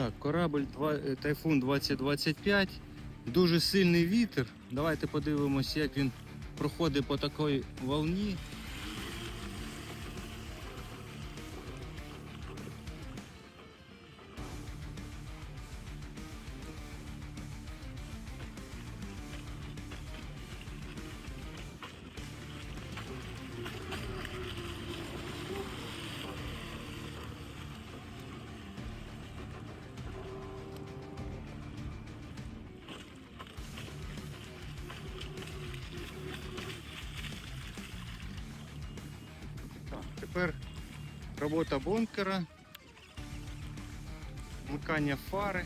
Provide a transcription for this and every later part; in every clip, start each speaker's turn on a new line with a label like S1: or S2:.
S1: Так, корабль е, Тайфун 2025. Дуже сильний вітер. Давайте подивимось, як він проходить по такій волні. Тепер робота бункера, вмикання фари.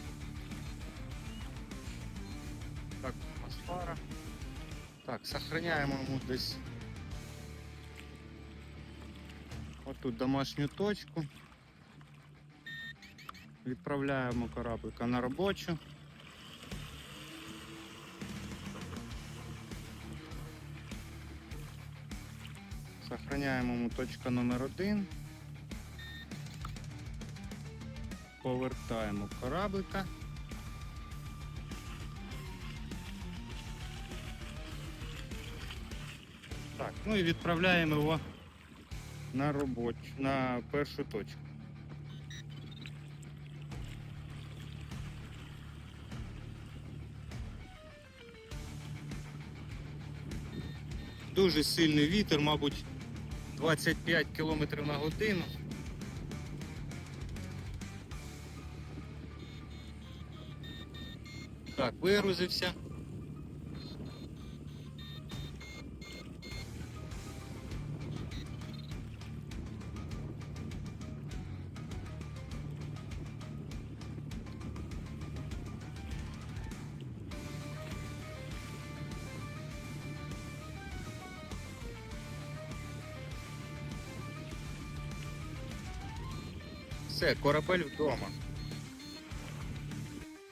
S1: Так, у нас фара. Так, сохраняємо йому десь отут домашню точку. Відправляємо кораблика на робочу. Сохраняємо йому точка номер один. Повертаємо кораблика. Так, ну і відправляємо його на робоч... на першу точку. Дуже сильний вітер, мабуть, 25 км на годину. Так, вигрузився. Все, корабель вдома.